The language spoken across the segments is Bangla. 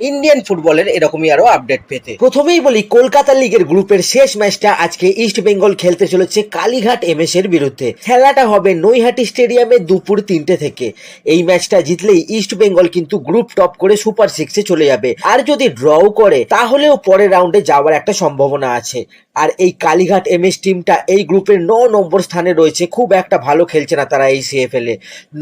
ইন্ডিয়ান ফুটবলের এরকমই আরও আপডেট পেতে। প্রথমেই বলি, কলকাতা লিগের গ্রুপের শেষ ম্যাচটা আজকে ইস্ট বেঙ্গল খেলতে চলেছে কালীঘাট এম এর বিরুদ্ধে। খেলাটা হবে নৈহাটি স্টেডিয়ামে দুপুর তিনটে থেকে। এই ম্যাচটা জিতলেই ইস্ট বেঙ্গল কিন্তু গ্রুপ টপ করে সুপার সিক্সে চলে যাবে। আর যদি ড্রও করে, তাহলেও পরের রাউন্ডে যাওয়ার একটা সম্ভাবনা আছে। আর এই কালীঘাট এমএস টিমটা এই গ্রুপের ন নম্বর স্থানে রয়েছে। খুব একটা ভালো খেলছে না তারা এই সিএফএল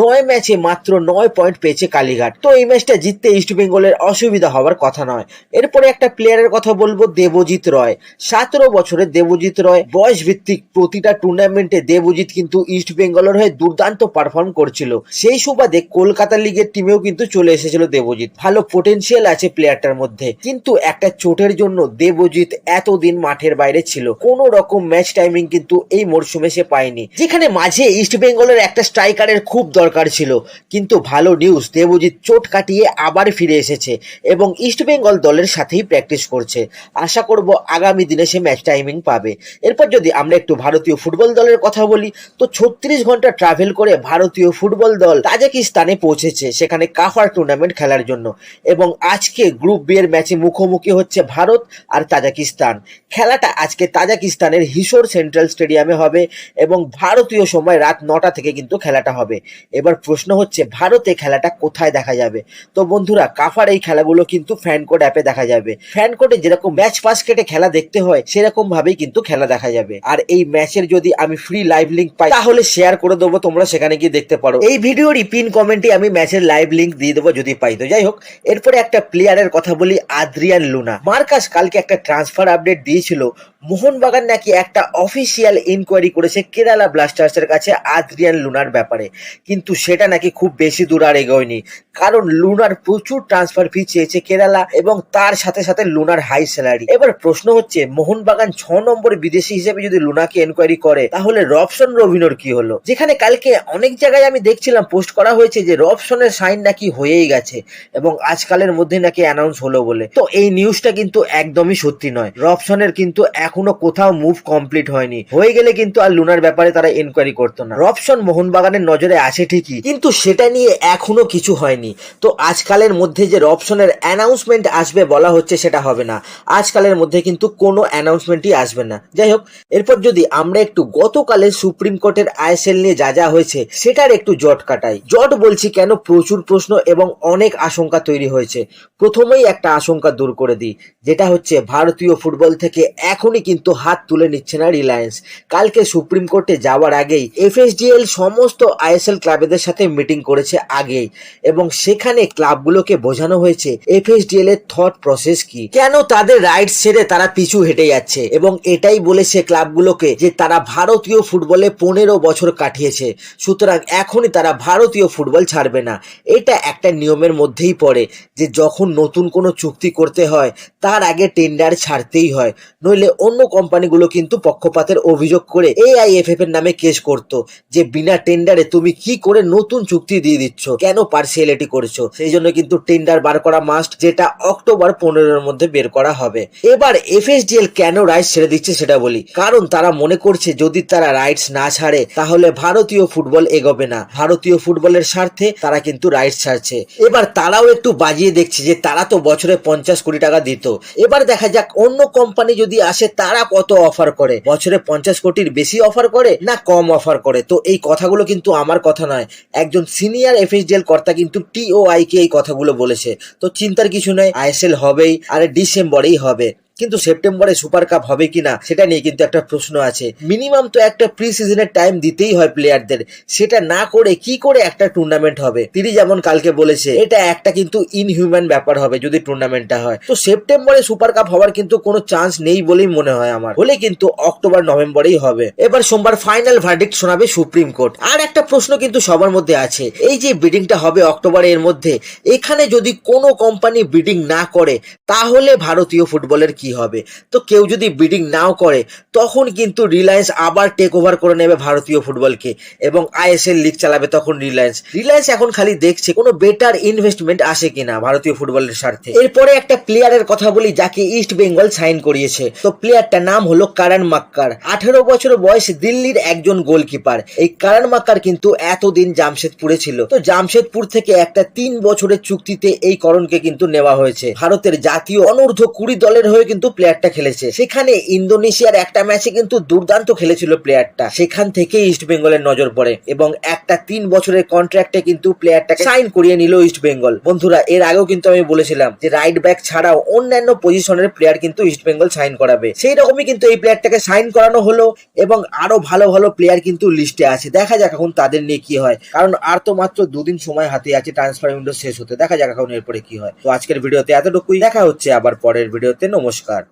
নয় ম্যাচে মাত্র নয় পয়েন্ট পেয়েছে কালীঘাট। তো এই ম্যাচটা জিততে ইস্ট বেঙ্গলের অসুবিধা হওয়ার কথা নয়। এরপরে একটা প্লেয়ারের কথা বলব, দেবজিৎ রয়। সতেরো বছরের দেবজিৎ রয় বয়স ভিত্তিক প্রতিটা টুর্নামেন্টে দেবজিৎ কিন্তু ইস্ট বেঙ্গলের হয়ে দুর্দান্ত পারফর্ম করছিল। সেই সুবাদে কলকাতা লিগের টিমেও কিন্তু চলে এসেছিল দেবজিৎ। ভালো পোটেনশিয়াল আছে প্লেয়ারটার মধ্যে। কিন্তু একটা চোটের জন্য দেবজিৎ এতদিন মাঠের বাইরে ছিল। কোন রকম ম্যাচ টাইমিং কিন্তু এই মরশুমে সে পায়নি। যেখানে মাঝে ইস্ট বেঙ্গলের একটা স্ট্রাইকারের খুব দরকার ছিল। কিন্তু ভালো নিউজ দেবজিৎ চোট কাটিয়ে আবার ফিরে এসেছে এবং ইস্ট বেঙ্গল দলের সাথেই প্র্যাকটিস করছে। আশা করব আগামী দিনে সে ম্যাচ টাইমিং পাবে। এরপর যদি আমরা একটু ভারতীয় ফুটবল দলের কথা বলি, তো ছত্রিশ ঘণ্টা ট্রাভেল করে ভারতীয় ফুটবল দল তাজাকিস্তানে পৌঁছেছে, সেখানে কাফার টুর্নামেন্ট খেলার জন্য। এবং আজকে গ্রুপ বি এর ম্যাচে মুখোমুখি হচ্ছে ভারত আর তাজাকিস্তান। খেলাটা আজকে তাজাকিস্তানের হিসোর সেন্ট্রাল স্টেডিয়ামে হবে এবং ভারতীয় সময় রাত নটা থেকে কিন্তু খেলাটা হবে। এবার প্রশ্ন হচ্ছে, ভারতে খেলাটা কোথায় দেখা যাবে? তো বন্ধুরা, কাফার এই খেলাগুলো কিন্তু ফ্যান কোড অ্যাপে দেখা যাবে। ফ্যান কোডে যেরকম ম্যাচ পাস কেটে খেলা দেখতে হয় সেরকম ভাবেই কিন্তু খেলা দেখা যাবে। আর এই ম্যাচের যদি আমি ফ্রি লাইভ লিঙ্ক পাই, তাহলে শেয়ার করে দেবো, তোমরা সেখানে গিয়ে দেখতে পারো। এই ভিডিওরই পিন কমেন্টে আমি ম্যাচের লাইভ লিঙ্ক দিয়ে দেবো যদি পাই তো। যাই হোক, এরপরে একটা প্লেয়ারের কথা বলি, আদ্রিয়ান লুনা। মার্কাস কালকে একটা ট্রান্সফার আপডেট দিয়েছিল। মোহনবাগান নাকি একটা অফিসিয়াল ইনকোয়ারি করেছে কেরালা ব্লাস্টার্সের কাছে আদ্রিয়ান লুনার ব্যাপারে। কিন্তু সেটা নাকি খুব বেশি দূর আর এগোয়নি। কারণ লুনার প্রচুর ট্রান্সফার ফি চেয়েছে কেরালা এবং তার সাথে সাথে লুনার হাই স্যালারি এবার প্রশ্ন হচ্ছে, মোহনবাগান ছ নম্বর বিদেশি হিসেবে যদি লুনাকে এনকোয়ারি করে, তাহলে রবসন রবিনোর কি হলো? যেখানে কালকে অনেক জায়গায় আমি দেখছিলাম পোস্ট করা হয়েছে যে রবসনের সাইন নাকি হয়েই গেছে এবং আজকালের মধ্যে নাকি অ্যানাউন্স হলো বলে। তো এই নিউজটা কিন্তু একদমই সত্যি নয়। রবসনের কিন্তু এখনও কোথাও মুভ কমপ্লিট হয়নি। হয়ে গেলে কিন্তু আর লুনার ব্যাপারে তারা এনকোয়ারি করতো না। রবসন মোহনবাগানের নজরে আছে ঠিকই, কিন্তু সেটা নিয়ে এখনও কিছু হয়নি। তো আজকালের মধ্যে যে রবসনের অ্যানাউন্সমেন্ট আসবে বলা হচ্ছে সেটা হবে না। আজকালের মধ্যে কিন্তু কোনো অ্যানাউন্সমেন্টই আসবে না। যাই হোক, এরপর যদি আমরা একটু গতকালের সুপ্রিম কোর্টের আইএসএল নিয়ে যা যা হয়েছে, সেটার একটু জট কাটাই। জট বলছি কেন? প্রচুর প্রশ্ন এবং অনেক আশঙ্কা তৈরি হয়েছে। প্রথমেই একটা আশঙ্কা দূর করে দিই, যেটা হচ্ছে ভারতীয় ফুটবল থেকে এখনই কিন্তু হাত তুলে নিচ্ছে না রিলায়েন্স কালকে সুপ্রিম কোর্টে যাওয়ার আগেই এফএসডিএল সমস্ত আইএসএল ক্লাবেদের সাথে মিটিং করেছে আগেই এবং সেখানে ক্লাবগুলোকে বোঝানো হয়েছে এফএসডিএল এর থট প্রসেস কি। কেন তাদের রাইটস ছেড়ে তারা পিছু হেঁটে যাচ্ছে? এবং এটাই বলেছে ক্লাবগুলোকে যে তারা ভারতীয় ফুটবলে পনেরো বছর কাটিয়েছে। সুতরাং এখনই তারা ভারতীয় ফুটবল ছাড়বে না। এটা একটা নিয়মের মধ্যেই পড়ে যে যখন নতুন কোনো চুক্তি করতে হয়, তার আগে টেন্ডার ছাড়তেই হয়। নইলে অন্য কোম্পানিগুলো কিন্তু পক্ষপাতের অভিযোগ করে এআইএফএফ এর নামে কেস করত যে বিনা টেন্ডারে তুমি কি করে নতুন চুক্তি দিয়ে দিচ্ছ, কেন পার্সিয়ালিটি করছ? সেই জন্য কিন্তু টেন্ডার বার করা মাস্ট যেটা অক্টোবর পনেরোর মধ্যে বের করা হবে। এবার এফএসডিএল কেন রাইটস ছেড়ে দিচ্ছে সেটা বলি। কারণ তারা মনে করছে যদি তারা রাইটস না ছাড়ে, তাহলে ভারতীয় ফুটবল এগোবে না। ভারতীয় ফুটবলের স্বার্থে তারা কিন্তু রাইটস ছাড়ছে। এবার তারাও একটু বাজিয়ে দেখছে যে তারা তো বছরে পঞ্চাশ কোটি টাকা দিত। এবার দেখা যাক অন্য কোম্পানি যদি আসে তারা কত অফার করে? বছরে পঞ্চাশ কোটির বেশি অফার করে না কম অফার করে? তো এই কথাগুলো কিন্তু আমার কথা নয়। একজন সিনিয়র এফএসডিএল কর্তা কিন্তু টিওআই কে এই কথাগুলো বলেছে। তো চিন্তার কিছু নয় আইএসএল হবেই, আর ডিসেম্বরেই হবে। কিন্তু সেপ্টেম্বরে সুপার কাপ হবে কিনা সেটা নিয়ে কিন্তু একটা প্রশ্ন আছে। মিনিমাম তো একটা প্রি সিজনের টাইম দিতেই হয় প্লেয়ারদের সেটা না করে কি করে একটা টুর্নামেন্ট হবে? তিনি যেমন কালকে বলেছে, এটা একটা কিন্তু ইনহিউম্যান ব্যাপার হবে যদি টুর্নামেন্টটা হয়। তো সেপ্টেম্বরে সুপার কাপ হওয়ার কিন্তু কোনো চান্স নেই বলেই মনে হয় আমার। হলে কিন্তু অক্টোবর, নভেম্বরেই হবে। এবার সোমবার ফাইনাল ভার্ডিক্ট শোনাবে সুপ্রিম কোর্ট। আর একটা প্রশ্ন কিন্তু সবার মধ্যে আছে। এই যে বিডিংটা হবে অক্টোবরে এর মধ্যে, এখানে যদি কোনো কোম্পানি বিডিং না করে, তাহলে ভারতীয় ফুটবলের কি কি হবে? তো কেউ যদি বিডিং নাও করে, তখন কিন্তু রিলায়েন্স আবার টেক ওভার করে নেবে ভারতীয় ফুটবলকে এবং আইএসএল লিগ চালাবে তখন রিলায়েন্স রিলায়েন্স এখন খালি দেখছে কোনো বেটার ইনভেস্টমেন্ট আসে কিনা ভারতীয় ফুটবলের স্বার্থে। এরপরে একটা প্লেয়ারের কথা বলি, যাকে ইস্ট বেঙ্গল সাইন করিয়েছে। তো প্লেয়ারটার নাম হলো কারণ মাক্কার আঠেরো বছর বয়স দিল্লির একজন গোলকিপার এই কারণ মাক্কার কিন্তু এতদিন জামশেদপুরে ছিল। তো জামশেদপুর থেকে একটা তিন বছরের চুক্তিতে এই করণকে কিন্তু নেওয়া হয়েছে। ভারতের জাতীয় অনূর্ধ্ব কুড়ি দলের হয়ে কিন্তু প্লেয়ারটা খেলেছে। সেখানে ইন্দোনেশিয়ার একটা ম্যাচে কিন্তু দুর্দান্ত খেলেছিল প্লেয়ারটা সেখান থেকে ইস্ট বেঙ্গলের নজর পড়ে এবং একটা তিন বছরের কন্ট্রাক্টে কিন্তু প্লেয়ারটাকে সাইন করিয়ে নিল ইস্ট বেঙ্গল বন্ধুরা, এর আগেও কিন্তু আমি বলেছিলাম যে রাইট ব্যাক ছাড়াও অন্যান্য পজিশনের প্লেয়ার কিন্তু ইস্ট বেঙ্গল সাইন করাবে। সেই রকমই কিন্তু এই প্লেয়ারটাকে সাইন করানো হলো এবং আরও ভালো ভালো প্লেয়ার কিন্তু লিস্টে আছে। দেখা যাক এখন তাদের নিয়ে কি হয়। কারণ আর তো মাত্র দুদিন সময় হাতে আছে ট্রান্সফার উইন্ডো শেষ হতে। দেখা যাক এখন এরপরে কি হয়। তো আজকের ভিডিওতে এতটুকুই। দেখা হচ্ছে আবার পরের ভিডিওতে। নমস্কার। buscar